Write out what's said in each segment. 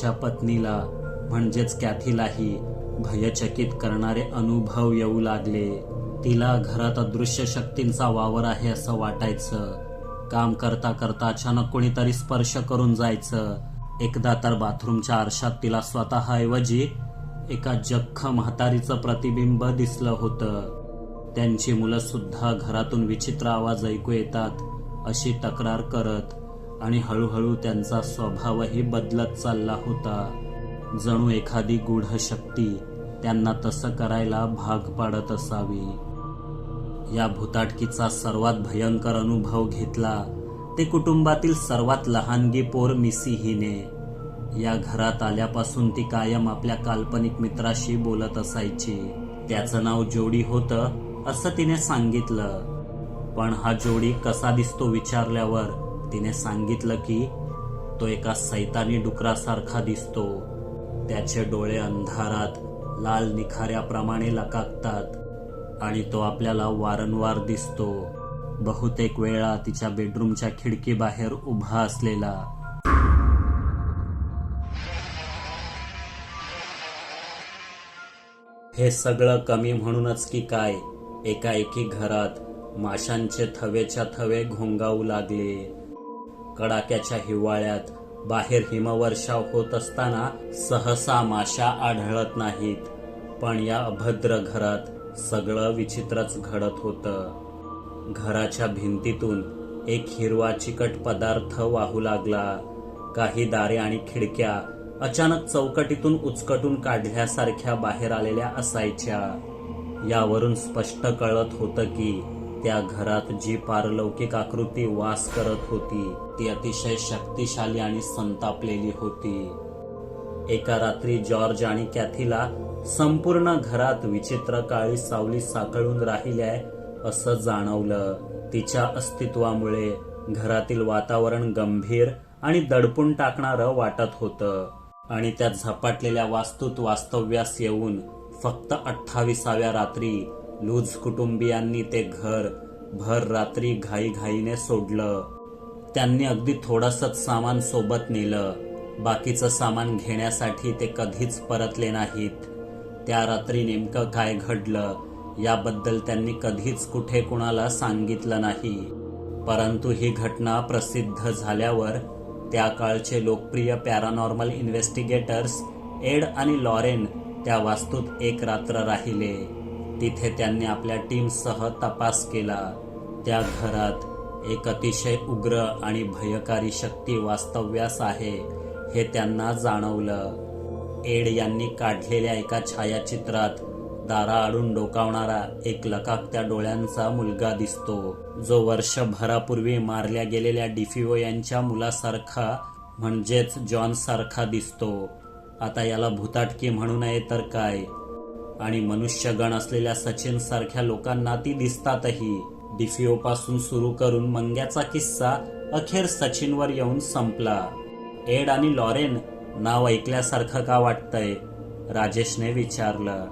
त्याच्या पत्नीला म्हणजेच कॅथीलाही भयचकित करणारे अनुभव येऊ लागले. तिला घरात अदृश्य शक्तींचा वावर आहे असं वाटायचं. काम करता करता अचानक कोणीतरी स्पर्श करून जायचं. एकदा तर बाथरूमच्या आरशात तिला स्वतःऐवजी एका जख्ख म्हातारीचं प्रतिबिंब दिसलं होतं. त्यांची मुलं सुद्धा घरातून विचित्र आवाज ऐकू येतात अशी तक्रार करत आणि हळूहळू त्यांचा स्वभावही बदलत चालला होता. जणू एखादी गूढ शक्ती त्यांना तसं करायला भाग पाडत असावी. या भूताटकीचा सर्वात भयंकर अनुभव घेतला ते कुटुंबातील सर्वात लहानगी पोर मिसी हिने. या घरात आल्यापासून ती कायम आपल्या काल्पनिक मित्राशी बोलत असायची. त्याचं नाव जोडी होतं असं तिने सांगितलं. पण हा जोडी कसा दिसतो विचारल्यावर तिने सांगितलं की तो एका सैतानी डुकरासारखा दिसतो. त्याचे डोळे अंधारात लाल निखाऱ्याप्रमाणे लकाकतात आणि तो आपल्याला वारंवार दिसतो. बहुतेक वेळा तिच्या बेडरूमच्या खिडकीबाहेर उभा असलेला. हे सगळं कमी म्हणूनच की काय एकाएकी घरात माशांचे थवेच्या थवे घोंगावू लागले. कडाक्याच्या हिवाळ्यात बाहेर हिमवर्षाव होत असताना सहसा माशा आढळत नाहीत. पण या अभद्र घरात सगळं विचित्रच घडत होतं. घराच्या भिंतीतून एक हिरवा चिकट पदार्थ वाहू लागला. काही दारे आणि खिडक्या अचानक चौकटीतून उचकटून काढल्यासारख्या बाहेर आलेल्या असायच्या. यावरून स्पष्ट कळत होतं की त्या घरात जी पारलौकिक आकृती वास करत होती ती अतिशय शक्तिशाली आणि संतापलेली होती. एका रात्री जॉर्ज आणि कॅथीला संपूर्ण घरात विचित्र काळी सावली साकळून राहिल्याय असं जाणवलं. तिच्या अस्तित्वामुळे घरातील वातावरण गंभीर आणि दडपून टाकणारं वाटत होतं आणि त्या झपाटलेल्या वास्तूत वास्तव्यास येऊन फक्त अठ्ठावीसाव्या रात्री लूज कुटुंबियांनी ते घर भर रात्री घाईघाईने सोडलं. त्यांनी अगदी थोडंसंच सामान सोबत नेलं. बाकीचं सामान घेण्यासाठी ते कधीच परतले नाहीत. त्या रात्री नेमकं काय घडलं याबद्दल त्यांनी कधीच कुठे कुणाला सांगितलं नाही. परंतु ही घटना प्रसिद्ध झाल्यावर त्या काळचे लोकप्रिय पॅरानॉर्मल इन्व्हेस्टिगेटर्स एड आणि लॉरेन त्या वास्तूत एक रात्र राहिले. तिथे त्यांनी आपल्या टीमसह तपास केला. त्या घरात एक अतिशय उग्र आणि भयकारी शक्ती वास्तव्यास आहे हे त्यांना जाणवलं. एड यांनी काढलेल्या एका छायाचित्रात दाराआडून डोकावणारा एक लकाकत्या डोळ्यांचा मुलगा दिसतो. जो वर्षभरापूर्वी मारल्या गेलेल्या डिफिओ यांच्या मुलासारखा म्हणजेच जॉन सारखा दिसतो. आता याला भूताटकी म्हणू नये तर काय? आणि मनुष्यगण असलेल्या सचिन सारख्या लोकांना ती दिसतातही. डिफिओ पासून सुरू करून मंग्याचा किस्सा अखेर सचिनवर येऊन संपला. एड आणि लॉरेन नाव ऐकल्यासारखं का वाटतंय? राजेशने विचारलं.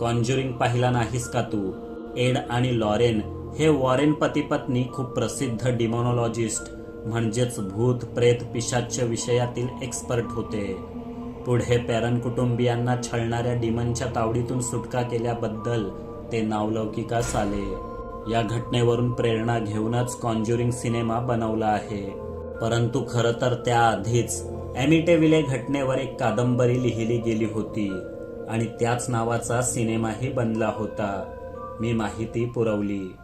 कॉन्ज्युरिंग पाहिला नाहीस का तू? एड आणि लॉरेन हे वॉरेन पती पत्नी खूप प्रसिद्ध डिमोनॉलॉजिस्ट म्हणजेच भूत प्रेत पिशाच्य विषयातील एक्सपर्ट होते. पुढे पॅरन कुटुंबियांना छळणाऱ्या डिमनच्या तावडीतून सुटका केल्याबद्दल ते नावलौकिकास आले या घटनेवरून प्रेरणा घेऊनच कॉन्ज्युरिंग सिनेमा बनवला आहे. परंतु खरं तर त्याआधीच एमिटेविले घटनेवर एक कादंबरी लिहिली गेली होती आणि त्याच नावाचा सिनेमाही बनला होता. मी माहिती पुरवली.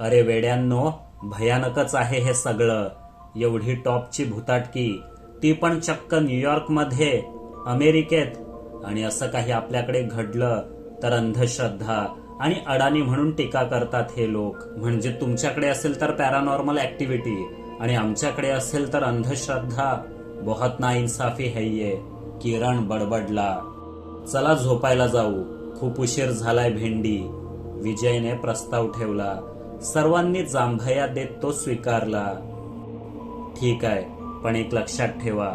अरे वेड्यांनो भयानकच आहे हे सगळं. एवढी टॉपची भूताटकी. ती पण चक्क न्यूयॉर्कमध्ये अमेरिकेत. आणि असं काही आपल्याकडे घडलं तर अंधश्रद्धा आणि अडाणी म्हणून टीका करतात हे लोक. म्हणजे तुमच्याकडे असेल तर पॅरानॉर्मल ऍक्टिव्हिटी आणि आमच्याकडे असेल तर अंधश्रद्धा. बहुत ना इन्साफी है ये किरण बडबडला. चला झोपायला जाऊ. खूप उशीर झालाय भेंडी. विजयने प्रस्ताव ठेवला. सर्वांनी जांभया देत तो स्वीकारला. ठीक आहे. पण एक लक्षात ठेवा.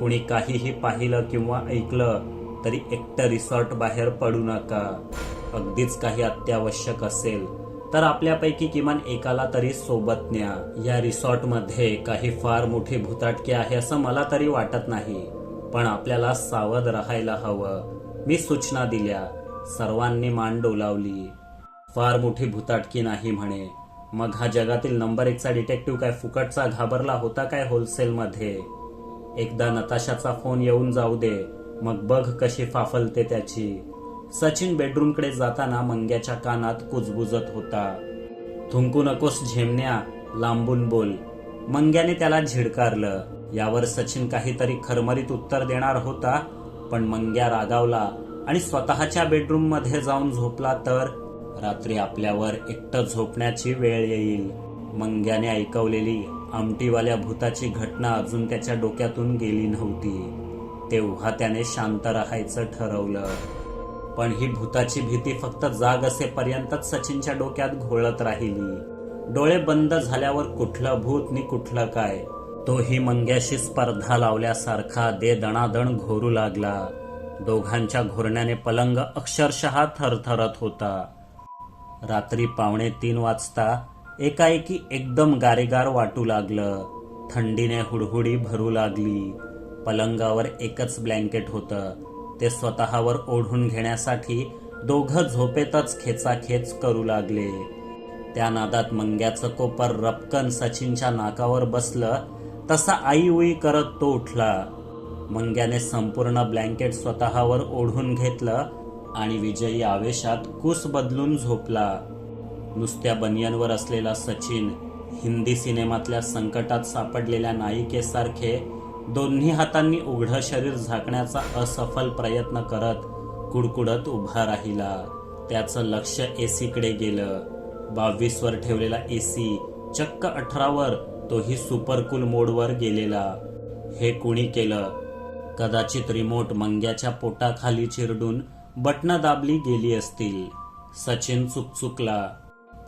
कुणी काहीही पाहिलं किंवा ऐकलं तरी एकटं रिसॉर्ट बाहेर पडू नका. अगदीच काही अत्यावश्यक असेल तर आपल्यापैकी किमान एकाला तरी सोबत न्या. या रिसॉर्टमध्ये काही फार मोठी भुताटकी आहे असं मला तरी वाटत नाही पण आपल्याला सावध राहायला हवं. मी सूचना दिल्या. सर्वांनी मान डोलावली. फार मोठी भुताटकी नाही म्हणे. मग हा जगातील नंबर एकचा डिटेक्टिव्ह काय फुकटचा घाबरला होता काय होलसेलमध्ये एकदा नताशाचा फोन येऊन जाऊ दे मग बघ कशी फाफलते त्याची. सचिन बेडरूमकडे जाताना मंग्याच्या कानात कुजबुजत होता. थुंकू नकोस झेमण्या लांबून बोल. मंग्याने त्याला झिडकारलं. यावर सचिन काहीतरी खरमरीत उत्तर देणार होता पण मंग्या रागावला आणि स्वतःच्या बेडरूममध्ये जाऊन झोपला तर? रात्री आपल्यावर एकटं झोपण्याची वेळ येईल. मंग्याने ऐकवलेली आमटीवाल्या भूताची घटना अजून त्याच्या डोक्यातून गेली नव्हती. तेव्हा त्याने शांत राहायचं ठरवलं. पण ही भूताची भीती फक्त जाग असेपर्यंतच सचिनच्या डोक्यात घोळत राहिली. डोळे बंद झाल्यावर कुठलं भूत नि कुठलं काय? तोही मंग्याशी स्पर्धा लावल्यासारखा दे दणादण घोरू लागला. दोघांच्या घोरण्याने पलंग अक्षरशः थरथरत होता. रात्री पावणे तीन वाजता एकाएकी एकदम गारेगार वाटू लागलं. थंडीने हुडहुडी भरू लागली. पलंगावर एकच ब्लँकेट होतं. ते स्वतःवर ओढून घेण्यासाठी दोघं झोपेतच खेचाखेच करू लागले. त्या नादात मंग्याचं कोपर रपकन सचिनच्या नाकावर बसलं तसा आई उई करत तो उठला. मंग्याने संपूर्ण ब्लँकेट स्वतःवर ओढून घेतलं आणि विजयी आवेशात कुस बदलून झोपला. नुसत्या बनियनवर असलेला सचिन हिंदी सिनेमातल्या संकटात सापडलेल्या नायिकेसारखे दोन्ही हातांनी उघडं शरीर झाकण्याचा असफल प्रयत्न करत कुडकुडत उभा राहिला. त्याचं लक्ष एसीकडे गेलं. बावीसवर ठेवलेला एसी चक्क अठरावर तोही सुपरकूल मोडवर गेलेला. हे कुणी केलं? कदाचित रिमोट मंग्याच्या पोटाखाली चिरडून बटणं दाबली गेली असतील. सचिन चुकचुकला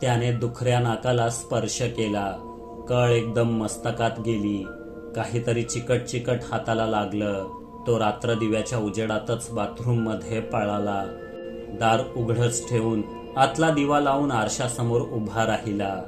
त्याने दुखऱ्या नाकाला स्पर्श केला. कळ एकदम मस्तकात गेली. काहीतरी चिकट चिकट हाताला लागलं. तो रात्र दिव्याच्या उजेडातच बाथरूममध्ये पळाला. दार उघडच ठेवून आतला दिवा लावून आरशासमोर उभा राहिला.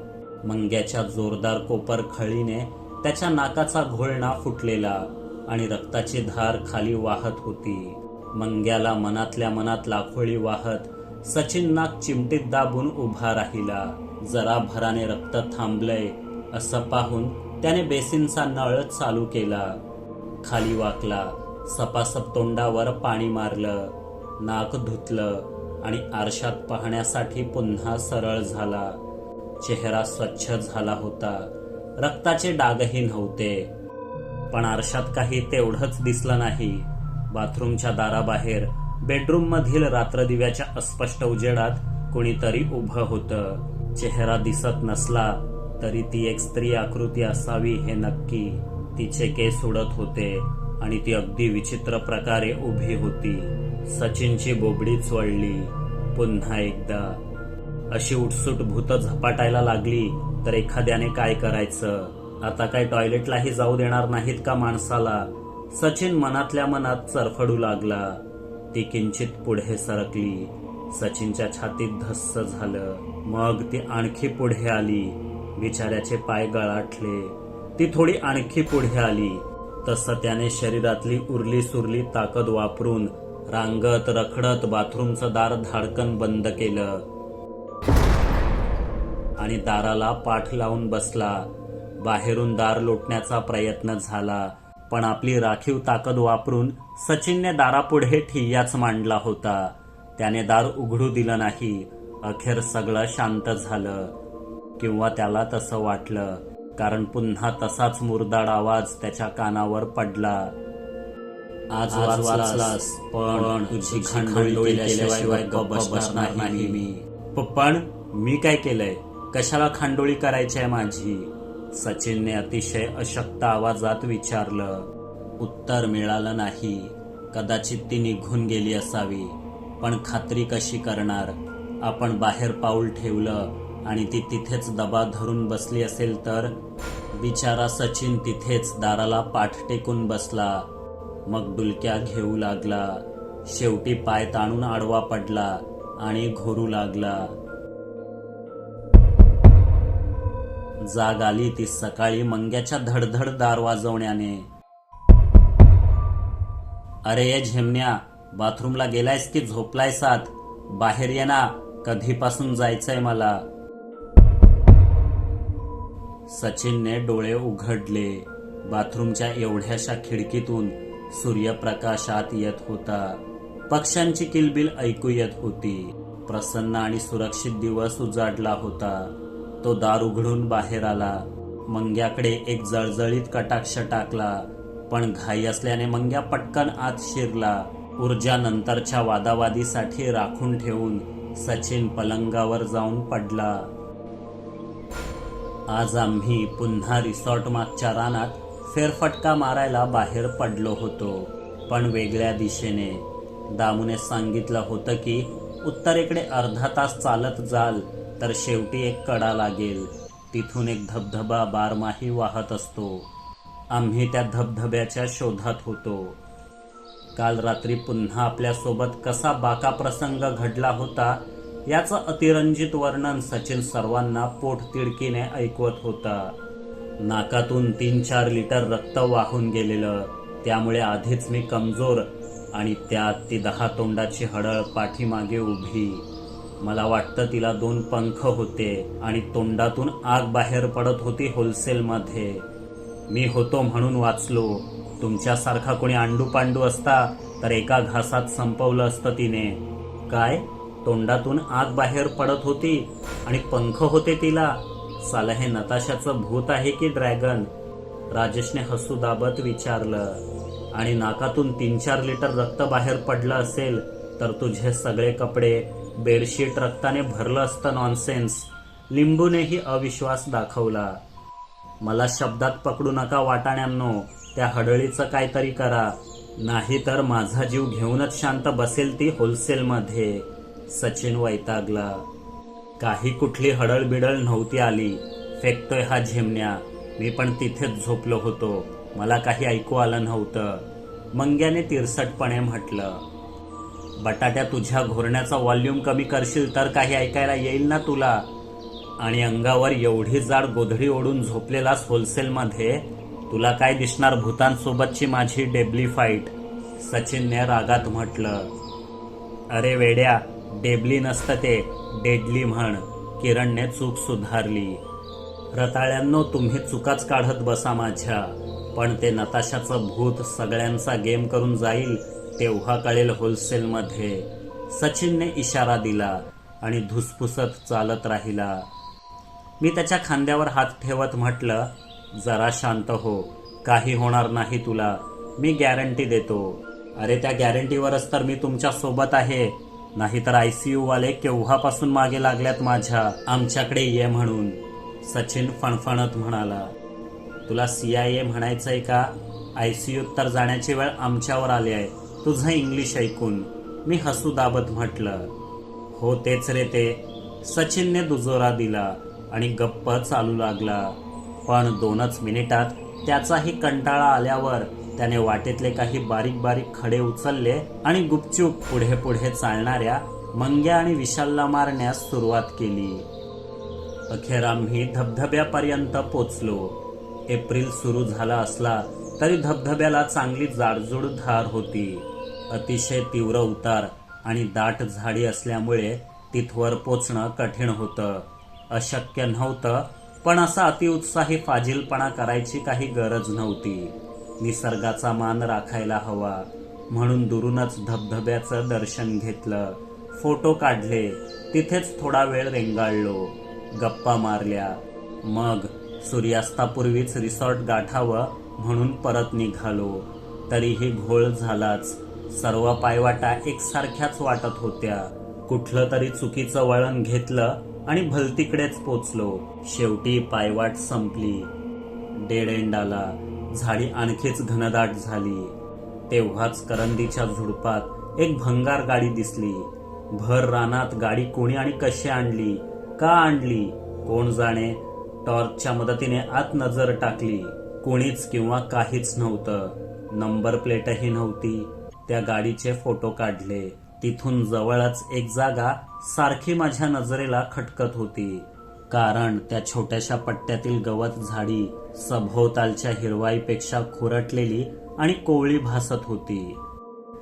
मंग्याच्या जोरदार कोपर खळीने त्याच्या नाकाचा घोळणा फुटलेला आणि रक्ताची धार खाली वाहत होती. मंग्याला मनातल्या मनात लाखोळी वाहत सचिन नाक चिमटीत दाबून उभा राहिला. जरा भराने रक्त थांबलंय असं पाहून त्याने बेसिनचा नळ चालू केला. खाली वाकला सपासप तोंडावर पाणी मारलं नाक धुतलं आणि आरशात पाहण्यासाठी पुन्हा सरळ झाला. चेहरा स्वच्छ झाला होता. रक्ताचे डागही नव्हते. पण आरशात काही तेवढंच दिसलं नाही. बाथरूमच्या दाराबाहेर बेडरूममधील रात्रदिव्याच्या अस्पष्ट उजेडात कोणीतरी उभं होतं. चेहरा दिसत नसला तरी ती एक स्त्री आकृती असावी हे नक्की. तिचे केस उडत होते आणि ती अगदी विचित्र प्रकारे उभी होती. सचिनची बोबडी चवळली पुन्हा एकदा. अशी उठसूट भूत झपाटायला लागली तर एखाद्याने काय करायचं? आता काय टॉयलेटलाही जाऊ देणार नाहीत का माणसाला? सचिन मनातल्या मनात चरफडू लागला. ती किंचित पुढे सरकली. सचिनच्या छातीत धस्स झालं. मग ती आणखी पुढे आली. बिचाऱ्याचे पाय गळाटले. ती थोडी आणखी पुढे आली. तसं त्याने शरीरातली उरली सुरली ताकद वापरून रांगत रखडत बाथरूमचं दार धाडकन बंद केलं. आणि दाराला पाठ लावून बसला. बाहेरून दार लोटण्याचा प्रयत्न झाला. पण आपली राखीव ताकद वापरून सचिनने दारापुढे ठिय्याच मांडला होता. त्याने दार उघडू दिलं नाही. अखेर सगळं शांत झालं. किंवा त्याला तसं वाटलं. कारण पुन्हा तसाच मुरदाड आवाज त्याच्या कानावर पडला. आज वाचलास पण तुझी खांडोळी केल्याशिवाय गप्प बसणार नाही मी. पण मी काय केलंय? कशाला खांडोळी करायची आहे माझी? सचिनने अतिशय अशक्त आवाजात विचारलं उत्तर मिळालं नाही. कदाचित ती निघून गेली असावी. पण खात्री कशी करणार? आपण बाहेर पाऊल ठेवलं आणि ती तिथेच दबा धरून बसली असेल तर? बिचारा सचिन तिथेच दाराला पाठ टेकून बसला. मग डुलक्या घेऊ लागला. शेवटी पाय ताणून आडवा पडला आणि घोरू लागला. जाग आली ती सकाळी मंग्याच्या धडधड दार वाजवण्याने. अरे ये झेमण्या बाथरूमला गेलायस की झोपलाय सात बाहेर ये ना कधीपासून जायचंय मला? सचिनने डोळे उघडले. बाथरूमच्या एवढ्याशा खिडकीतून सूर्यप्रकाशात येत होता. पक्ष्यांची किलबिल ऐकू येत होती. प्रसन्न आणि सुरक्षित दिवस उजाडला होता. तो दार उघडून बाहेर आला. मंग्याकडे एक जळजळीत कटाक्ष टाकला. पण घाई असल्याने मंग्या पटकन आत शिरला. ऊर्जा नंतरच्या वादावादीसाठी राखून ठेवून सचिन पलंगावर जाऊन पडला. आज आम्ही पुन्हा रिसॉर्ट मागच्या रानात फेरफटका मारायला बाहेर पडलो होतो पण वेगळ्या दिशेने. दामूने सांगितलं होतं की उत्तरेकडे अर्धा तास चालत जाल तर शेवटी एक कडा लागेल. तिथून एक धबधबा बारमाही वाहत असतो. आम्ही त्या धबधब्याच्या शोधात होतो. काल रात्री पुन्हा आपल्यासोबत कसा बाका प्रसंग घडला होता याचं अतिरंजित वर्णन सचिन सर्वांना पोटतिडकीने ऐकवत होता. नाकातून तीन चार लिटर रक्त वाहून गेलेलं त्यामुळे आधीच मी कमजोर आणि त्यात ती दहा तोंडाची हडळ पाठीमागे उभी. मला वाटतं तिला दोन पंख होते आणि तोंडातून आग बाहेर पडत होती होलसेलमध्ये. मी होतो म्हणून वाचलो. तुमच्यासारखा कोणी आंडू पांडू असता तर एका घासात संपवलं असतं तिने. काय? तोंडातून आग बाहेर पडत होती आणि पंख होते तिला? साला हे नताशाचं भूत आहे की ड्रॅगन? राजेशने हसू दाबत विचारलं. आणि नाकातून तीन चार लिटर रक्त बाहेर पडलं असेल तर तुझे सगळे कपडे बेडशीट रक्ताने भरलं असतं नॉनसेन्स लिंबूनेही अविश्वास दाखवला. मला शब्दात पकडू नका वाटाण्यांनो त्या हडळीचं काहीतरी करा. नाही तर माझा जीव घेऊनच शांत बसेल ती होलसेलमध्ये सचिन वैतागला. काही कुठली हडळबिडळ नव्हती आली. फेकतोय हा झेमण्या. मी पण तिथेच झोपलो होतो. मला काही ऐकू आलं नव्हतं. मंग्याने तिरसटपणे म्हटलं बटाट्या तुझ्या घोरण्याचा व्हॉल्यूम कमी करशील तर काही ऐकायला येईल ना तुला? आणि अंगावर एवढी जाड गोधडी ओढून झोपलेलास होलसेलमध्ये तुला काय दिसणार भूतांसोबतची माझी डेबली फाईट? सचिनने रागात म्हटलं. अरे वेड्या डेबली नसतं ते डेडली म्हण. किरणने चूक सुधारली. रताळ्यांनो तुम्ही चुकाच काढत बसा माझ्या. पण ते नताशाचं भूत सगळ्यांचा गेम करून जाईल तेव्हा कळेल होलसेलमध्ये. सचिनने इशारा दिला आणि धुसफुसत चालत राहिला. मी त्याच्या खांद्यावर हात ठेवत म्हटलं जरा शांत हो काही होणार नाही तुला. मी गॅरंटी देतो. अरे त्या गॅरंटीवरच तर मी तुमच्यासोबत आहे. नाहीतर आय सी यूवाले केव्हापासून मागे लागल्यात माझ्या? आमच्याकडे ये म्हणून. सचिन फणफणत म्हणाला. तुला सी आय ए म्हणायचंय का? आय सी यूत तर जाण्याची वेळ आमच्यावर आली आहे. तुझं इंग्लिश ऐकून मी हसू दाबत म्हटलं हो तेच रे ते. सचिनने दुजोरा दिला आणि गप्प चालू लागला. पण दोनच मिनिटात त्याचाही कंटाळा आल्यावर त्याने वाटेतले काही बारीक बारीक खडे उचलले आणि गुपचूप पुढे पुढे चालणाऱ्या मंग्या आणि विशालला मारण्यास सुरुवात केली. अखेर आम्ही धबधब्यापर्यंत पोचलो. एप्रिल सुरू झाला असला तरी धबधब्याला चांगली जाडजूड धार होती. अतिशय तीव्र उतार आणि दाट झाडी असल्यामुळे तिथवर पोचणं कठीण होतं. अशक्य नव्हतं पण असा अतिउत्साही फाजीलपणा करायची काही गरज नव्हती. निसर्गाचा मान राखायला हवा. म्हणून दुरूनच धबधब्याचं दर्शन घेतलं. फोटो काढले. तिथेच थोडा वेळ रेंगाळलो. गप्पा मारल्या. मग सूर्यास्तापूर्वीच रिसॉर्ट गाठावं म्हणून परत निघालो. तरीही घोळ झालाच. सर्व पायवाटा एकसारख्याच वाटत होत्या. कुठलं तरी चुकीचं वळण घेतलं आणि भलतीकडेच पोचलो. शेवटी पायवाट संपली. डेड एंड आला. झाडी आणखीच घनदाट झाली. तेव्हाच करंदीच्या झुडपात एक भंगार गाडी दिसली. भर रानात गाडी कोणी आणि कशी आणली? का आणली? कोण जाणे? टॉर्चच्या मदतीने आत नजर टाकली. कोणीच किंवा काहीच नव्हतं. नंबर प्लेटही नव्हती. त्या गाडीचे फोटो काढले. तिथून जवळच एक जागा सारखी माझ्या नजरेला खटकत होती. कारण त्या छोट्याशा पट्ट्यातील गवत झाडी सभोवतालच्या हिरवाईपेक्षा खुरटलेली आणि कोवळी भासत होती.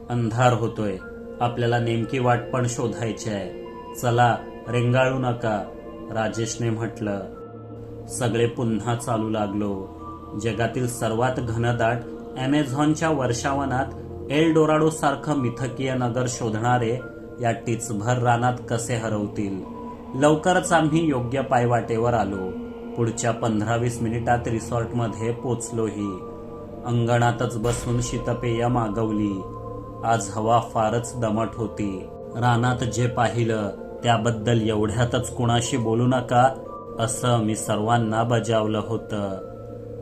अंधार होतोय. आपल्याला नेमकी वाट पण शोधायची आहे. चला रेंगाळू नका राजेशने म्हटलं. सगळे पुन्हा चालू लागलो. जगातील सर्वात घनदाट अमेझॉनच्या वर्षावनात एल डोराडो सारखं मिथकीय नगर शोधणारे या टिचभर रानात कसे हरवतील? लवकरच आम्ही योग्य पायवाटेवर आलो. पुढच्या पंधरा वीस मिनिटात रिसॉर्टमध्ये पोचलोही. अंगणातच बसून शीतपेय मागवली. आज हवा फारच दमट होती. रानात जे पाहिलं त्याबद्दल एवढ्यातच कुणाशी बोलू नका असं मी सर्वांना बजावलं होतं.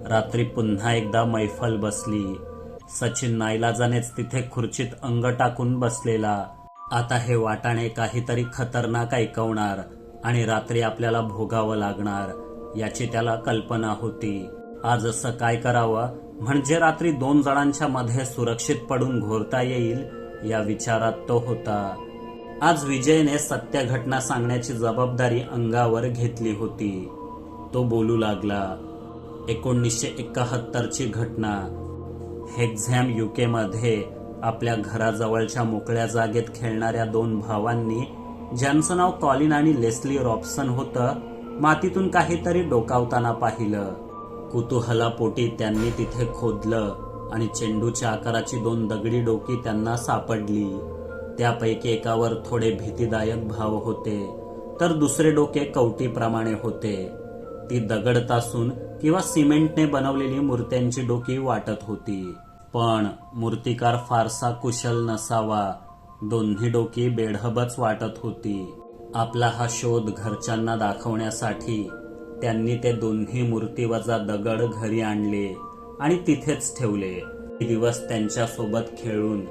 रात्री पुन्हा एकदा मैफल बसली. सचिन नाईलाजानेच तिथे खुर्चीत अंग टाकून बसलेला. आता हे वाटाणे काहीतरी खतरनाक ऐकवणार आणि रात्री आपल्याला भोगावं लागणार याची त्याला कल्पना होती. आज असं काय करावं म्हणजे रात्री दोन जणांच्या मध्ये सुरक्षित पडून घोरता येईल या विचारात तो होता. आज विजयने सत्य घटना सांगण्याची जबाबदारी अंगावर घेतली होती. तो बोलू लागला एकोणीसशे एकाहत्तरची घटना. हेक्झॅम युकेमध्ये आपल्या घराजवळच्या मोकळ्या जागेत खेळणाऱ्या दोन भावांनी ज्यांचं नाव कॉलिन आणि लेस्ली रॉबसन होतं मातीतून काहीतरी डोकावताना पाहिलं. कुतूहलापोटी त्यांनी तिथे खोदलं आणि चेंडूच्या आकाराची दोन दगडी डोकी त्यांना सापडली. त्यापैकी एकावर थोडे भीतीदायक भाव होते तर दुसरे डोके कवटीप्रमाणे होते. ती दगडतासून किंवा सिमेंटने बनवलेली मूर्त्यांची डोकी वाटत होती. पण मूर्तिकार फारसा कुशल नसावा. दोन्ही डोकी बेढबच वाटत होती. आपला हा शोध घरच्यांना दाखवण्यासाठी त्यांनी ते दोन्ही मूर्ती वजा दगड घरी आणले आणि तिथेच ठेवले. दिवस त्यांच्यासोबत खेळून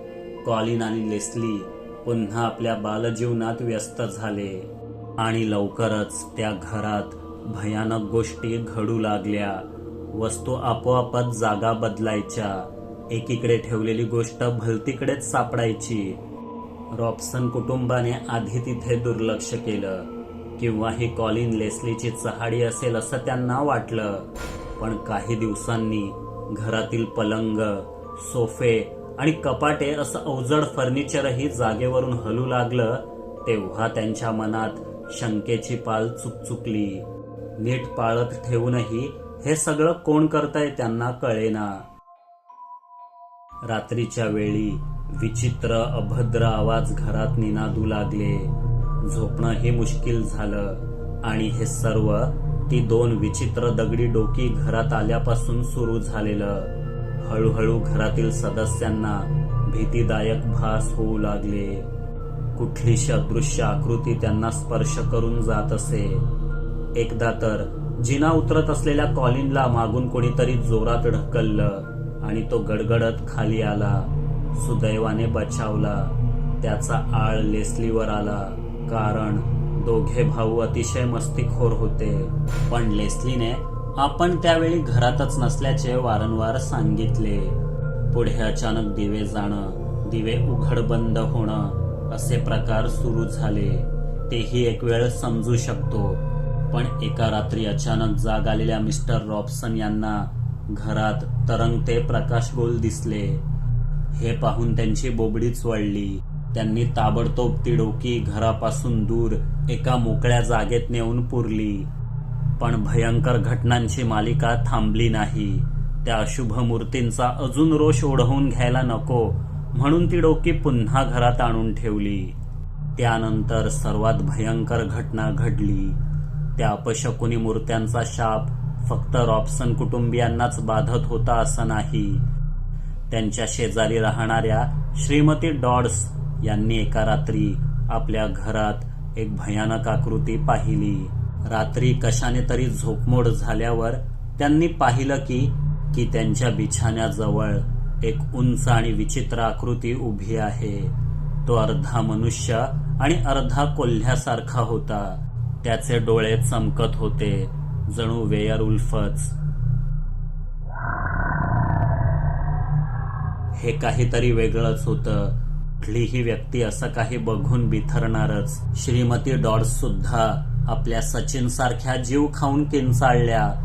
कॉलिन आणि लेस्ली पुन्हा आपल्या बालजीवनात व्यस्त झाले आणि लवकरच त्या घरात भयानक गोष्टी घडू लागल्या. वस्तू आपोआपच जागा बदलायच्या. एकीकडे ठेवलेली गोष्ट भलतीकडेच सापडायची. रॉबसन कुटुंबाने आधी तिथे दुर्लक्ष केलं. किंवा ही कॉलिन लेस्लीची चहाडी असेल असं त्यांना वाटलं. पण काही दिवसांनी घरातील पलंग सोफे आणि कपाटे असं अवजड फर्निचरही जागेवरून हलू लागलं तेव्हा त्यांच्या मनात शंकेची पाल चुकचुकली. नीट पाळत ठेवूनही हे सगळं कोण करतंय त्यांना कळेना. रात्रीच्या वेळी विचित्र अभद्र आवाज घरात निनादू लागले. झोपणंही मुश्किल झालं आणि हे सर्व ती दोन विचित्र दगडी डोकी घरात आल्यापासून सुरू झालेलं. हळूहळू घरातील सदस्यांना भीतीदायक भास होऊ लागले. कुठलीशी अदृश्य आकृती त्यांना स्पर्श करून जात असे. एकदा तर जिना उतरत असलेल्या कॉलिनला मागून कोणीतरी जोरात ढकललं आणि तो गडगडत खाली आला. सुदैवाने बचावला. त्याचा आळ लेस्लीवर आला कारण दोघे भाऊ अतिशय मस्तीखोर होते. पण लेस्लीने आपण त्यावेळी घरातच नसल्याचे वारंवार सांगितले. पुढे अचानक दिवे जाणं दिवे उघड बंद होणं असे प्रकार सुरू झाले. तेही एक वेळ समजू शकतो. पण एका रात्री अचानक जाग आलेल्या मिस्टर रॉबसन यांना घरात तरंगते प्रकाशगोल दिसले. हे पाहून त्यांची बोबडीच वळली त्यांनी ताबडतोब ती डोकी घरापासून दूर एका मोकळ्या जागेत नेऊन पुरली. पण भयंकर घटनांची मालिका थांबली नाही. त्या अशुभ मूर्तींचा अजून रोष ओढवून घ्यायला नको म्हणून ती डोकी पुन्हा घरात आणून ठेवली. त्यानंतर सर्वात भयंकर घटना घडली. त्या अपशकुनी मूर्त्यांचा शाप फक्त रॉबसन कुटुंबियांनाच बाधत होता असं नाही. त्यांच्या शेजारी राहणाऱ्या श्रीमती डॉड्स यांनी एका रात्री आपल्या घरात एक भयानक आकृती पाहिली. रात्री कशाने तरी झोपमोड झाल्यावर त्यांनी पाहिलं की की त्यांच्या बिछाण्याजवळ एक उंच आणि विचित्र आकृती उभी आहे. तो अर्धा मनुष्य आणि अर्धा कोल्ह्यासारखा होता. त्याचे डोळे चमकत होते. जणू वेयर उल्फच. हे काहीतरी वेगळंच होतं. कुठलीही व्यक्ती असं काही बघून बिथरणारच. श्रीमती डॉड्स सुद्धा आपल्या सचिन सारख्या जीव खाऊन किंचाळल्या.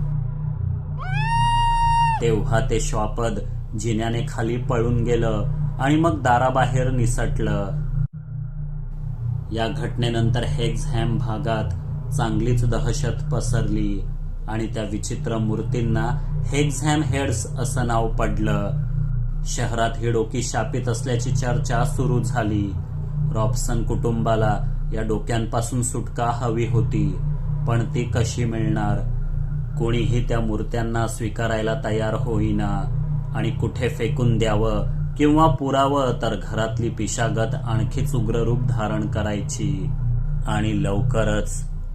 तेव्हा ते श्वापद जिन्याने खाली पळून गेलं आणि मग दाराबाहेर निसटलं. या घटनेनंतर हेग्झहॅम भागात चांगलीच दहशत पसरली आणि त्या विचित्र मूर्तींना हेक्झॅम हेड्स असं नाव पडलं. शहरात ही डोकी शापित असल्याची चर्चा सुरू झाली. रॉबसन कुटुंबाला या डोक्यांपासून सुटका हवी होती पण ती कशी मिळणार? कोणीही त्या मूर्त्यांना स्वीकारायला तयार होईना. आणि कुठे फेकून द्यावं किंवा पुरावं तर घरातली पिशागत आणखीच उग्र रूप धारण करायची. आणि लवकरच